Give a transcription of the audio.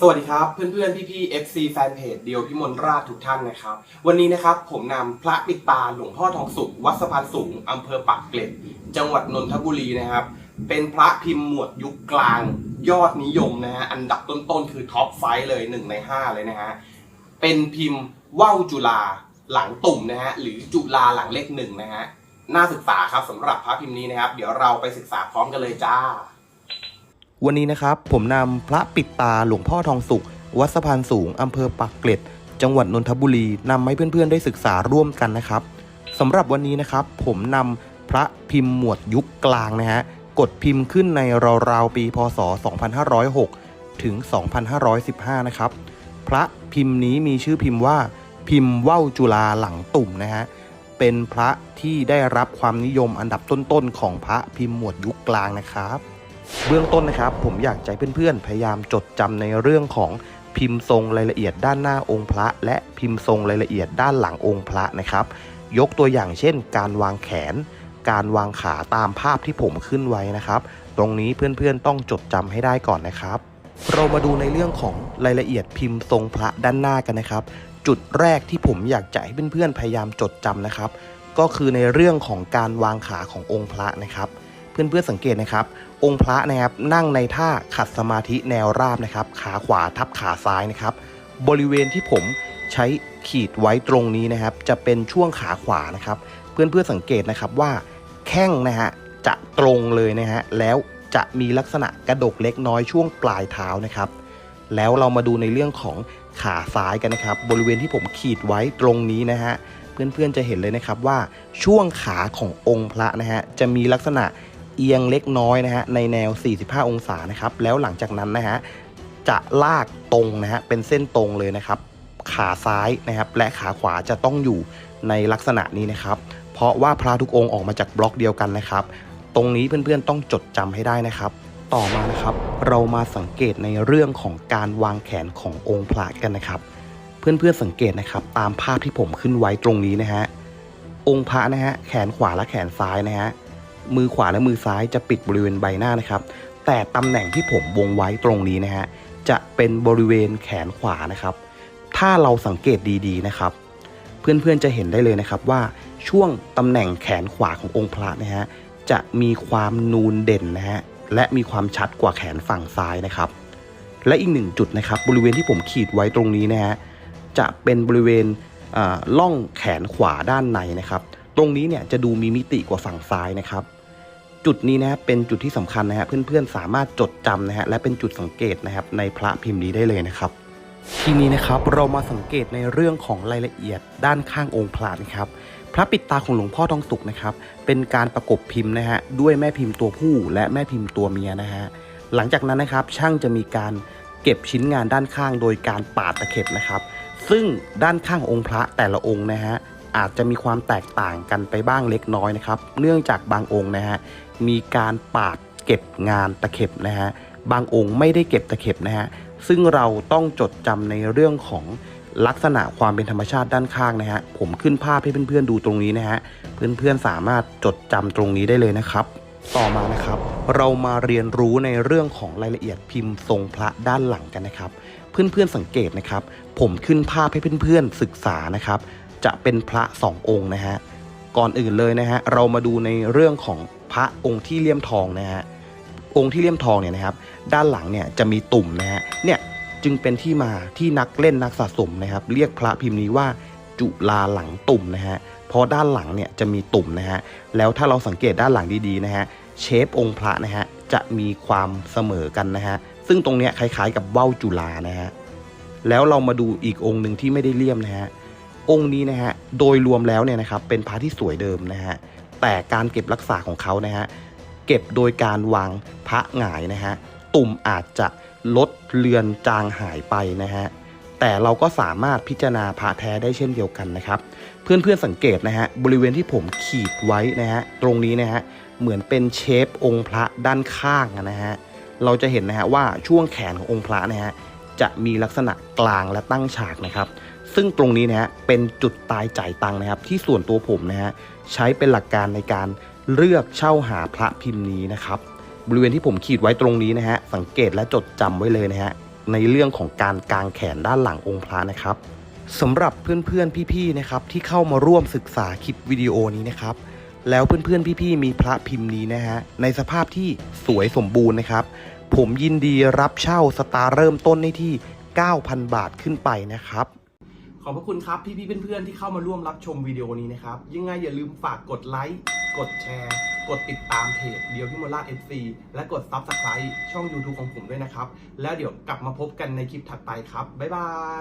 สวัสดีครับเพื่อนๆพี่ๆ FC แฟนเพจเดียวพิมลราชทุกท่านนะครับ วันนี้นะครับผมนำพระปิดตาหลวงพ่อทองสุข วัดสะพานสูงอำเภอปากเกร็ด จังหวัดนนทบุรีนะครับ เป็นพระพิมพ์หมวดยุคกลาง ยอดนิยมนะฮะอันดับต้นๆ คือท็อปไฟเลย 1 ใน 5 เลยนะฮะเป็นพิมพ์ว่าวจุฬาหลังตุ่มนะฮะหรือจุฬาหลังเลขหนึ่งนะฮะน่าศึกษาครับสำหรับพระพิมพ์นี้นะครับ เดี๋ยวเราไปศึกษาพร้อมกันเลยจ้า วันนี้นะครับผมนำพระปิดตาหลวงพ่อทองสุข วัดสะพานสูงอำเภอปากเกร็ด จังหวัดนนทบุรีนำให้เพื่อนๆได้ศึกษาร่วมกันนะครับสำหรับวันนี้นะครับผมนำพระพิมพ์หมวดยุคกลางนะฮะกดพิมพ์ขึ้นในราวๆปีพศ 2506 ถึง 2515 นะครับ พระพิมพ์นี้มีชื่อพิมพ์ว่าพิมพ์ว่าวจุฬาหลังตุ่มนะฮะเป็นพระที่ได้รับความนิยมอันดับต้นๆของพระพิมพ์หมวดยุคกลางนะครับ เบื้องต้นนะครับ ผมอยากใจเพื่อนๆ พยายามจดจำในเรื่องของพิมพ์ทรงรายละเอียดด้านหน้าองค์พระ และพิมพ์ทรงรายละเอียดด้านหลังองค์พระนะครับ ยกตัวอย่างเช่น การวางแขน การวางขาตามภาพที่ผมขึ้นไว้นะครับ ตรงนี้เพื่อนๆต้องจดจำให้ได้ก่อนนะครับ เรามาดูในเรื่องของรายละเอียดพิมพ์ทรงพระด้านหน้ากันนะครับ จุดแรกที่ผมอยากจะให้เพื่อนๆพยายามจดจำนะครับ ก็คือในเรื่องของการวางขาขององค์พระนะครับ เพื่อนๆสังเกตนะครับ องค์พระนะครับนั่งในท่าขัดสมาธิแนวราบนะครับ ขาขวาทับขาซ้ายนะครับ บริเวณที่ผมใช้ขีดไว้ตรงนี้นะครับ จะเป็นช่วงขาขวานะครับ เพื่อนๆสังเกตนะครับว่าแข้งนะฮะจะตรงเลยนะฮะแล้วจะมีลักษณะกระดกเล็กน้อยช่วงปลายเท้านะครับ แล้วเรามาดูในเรื่องของขาซ้ายกันนะครับ บริเวณที่ผมขีดไว้ตรงนี้นะฮะเพื่อนๆจะเห็นเลยนะครับว่าช่วงขาขององค์พระนะฮะจะมีลักษณะ เอียงเล็กน้อยนะฮะในแนว 45 องศานะครับแล้วหลังจากนั้นนะฮะจะลากตรงนะฮะเป็นเส้นตรงเลยนะครับ ขาซ้ายนะครับและขาขวาจะต้องอยู่ในลักษณะนี้นะครับ เพราะว่าพระทุกองค์ออกมาจากบล็อกเดียวกันนะครับ ตรงนี้เพื่อนๆต้องจดจำให้ได้นะครับ ต่อมานะครับเรามาสังเกตในเรื่องของการวางแขนขององค์พระกันนะครับ เพื่อนๆสังเกตนะครับ ตามภาพที่ผมขึ้นไว้ตรงนี้นะฮะองค์พระนะฮะแขนขวาและแขนซ้ายนะฮะ มือขวาและมือซ้ายจะปิดบริเวณใบหน้านะครับ แต่ตำแหน่งที่ผมวงไว้ตรงนี้นะฮะจะเป็นบริเวณแขนขวานะครับ ถ้าเราสังเกตดีๆนะครับ เพื่อนๆจะเห็นได้เลยนะครับว่าช่วงตำแหน่งแขนขวาขององค์พระนะฮะจะมีความนูนเด่นนะฮะและมีความชัดกว่าแขนฝั่งซ้ายนะครับ และอีกหนึ่งจุดนะครับ บริเวณที่ผมขีดไว้ตรงนี้นะฮะจะเป็นบริเวณอ่าล่องแขนขวาด้านในนะครับ ตรงนี้เนี่ยจะดูมีมิติกว่าฝั่งซ้ายนะครับ จุดนี้นะฮะเป็นจุดที่สำคัญนะฮะเพื่อนๆสามารถจดจำนะฮะและเป็นจุดสังเกตนะครับในพระพิมพ์นี้ได้เลยนะครับ ทีนี้นะครับเรามาสังเกตในเรื่องของรายละเอียดด้านข้างองค์พระนะครับพระปิดตาของหลวงพ่อทองสุกนะครับเป็นการประกบพิมพ์นะฮะด้วยแม่พิมพ์ตัวผู้และแม่พิมพ์ตัวเมียนะฮะหลังจากนั้นนะครับช่างจะมีการเก็บชิ้นงานด้านข้างโดยการปาดตะเข็บนะครับ ซึ่งด้านข้างองค์พระแต่ละองค์นะฮะ อาจจะมีความแตกต่างกันไปบ้างเล็กน้อยนะครับ เนื่องจากบางองค์นะฮะมีการปาดเก็บงานตะเข็บนะฮะบางองค์ไม่ได้เก็บตะเข็บนะฮะซึ่งเราต้องจดจำในเรื่องของลักษณะความเป็นธรรมชาติด้านข้างนะฮะผมขึ้นภาพให้เพื่อนๆดูตรงนี้นะฮะเพื่อนๆสามารถจดจำตรงนี้ได้เลยนะครับ ต่อมานะครับ เรามาเรียนรู้ในเรื่องของรายละเอียดพิมพ์ทรงพระด้านหลังกันนะครับ เพื่อนๆสังเกตนะครับ ผมขึ้นภาพให้เพื่อนๆศึกษานะครับ จะเป็นพระสององค์นะฮะก่อนอื่นเลยนะฮะเรามาดูในเรื่องของพระองค์ที่เลี่ยมทองนะฮะองค์ที่เลี่ยมทองเนี่ยนะครับด้านหลังเนี่ยจะมีตุ่มนะฮะเนี่ยจึงเป็นที่มาที่นักเล่นนักสะสมนะครับ เรียกพระพิมพ์นี้ว่าจุลาหลังตุ่มนะฮะเพราะด้านหลังเนี่ยจะมีตุ่มนะฮะแล้วถ้าเราสังเกตด้านหลังดีๆนะฮะเชฟองค์พระนะฮะจะมีความเสมอกันนะฮะซึ่งตรงเนี้ยคล้ายๆ กับว่าวจุลานะฮะแล้วเรามาดูอีกองค์หนึ่งที่ไม่ได้เลี่ยมนะฮะ องค์นี้นะฮะโดยรวมแล้วเนี่ยนะครับเป็นพระที่สวยเดิมนะฮะแต่การเก็บรักษาของเขานะฮะเก็บโดยการวางพระหงายนะฮะตุ่มอาจจะลดเลือนจางหายไปนะฮะแต่เราก็สามารถพิจารณาพระแท้ได้เช่นเดียวกันนะครับ เพื่อนๆสังเกตนะฮะบริเวณที่ผมขีดไว้นะฮะตรงนี้นะฮะเหมือนเป็นเชฟองค์พระด้านข้างนะฮะเราจะเห็นนะฮะว่าช่วงแขนขององค์พระนะฮะจะมีลักษณะกลางและตั้งฉากนะครับ ซึ่งตรงนี้นะฮะเป็นจุดตายจ่ายตังค์นะครับ ที่ส่วนตัวผมนะฮะใช้เป็นหลักการในการเลือกเช่าหาพระพิมพ์นี้นะครับ บริเวณที่ผมขีดไว้ตรงนี้นะฮะสังเกตและจดจำไว้เลยนะฮะในเรื่องของการกางแขนด้านหลังองค์พระนะครับสำหรับเพื่อนๆพี่ๆนะครับที่เข้ามาร่วมศึกษาคลิปวิดีโอนี้นะครับแล้วเพื่อนๆพี่ๆมีพระพิมพ์นี้นะฮะในสภาพที่สวยสมบูรณ์นะครับ ผมยินดีรับเช่าสตาร์เริ่มต้นได้ที่ 9,000 บาทขึ้นไปนะครับ ขอบพระคุณครับพี่ๆเพื่อนๆที่เข้ามาร่วมรับชมวิดีโอนี้นะครับยังไงอย่าลืมฝากกดไลค์กดแชร์ กดติดตามเพจเดียวพิมลราช FC และกด Subscribe ช่อง YouTube ของผมด้วยนะครับ แล้วเดี๋ยวกลับมาพบกันในคลิปถัดไปครับ บ๊ายบาย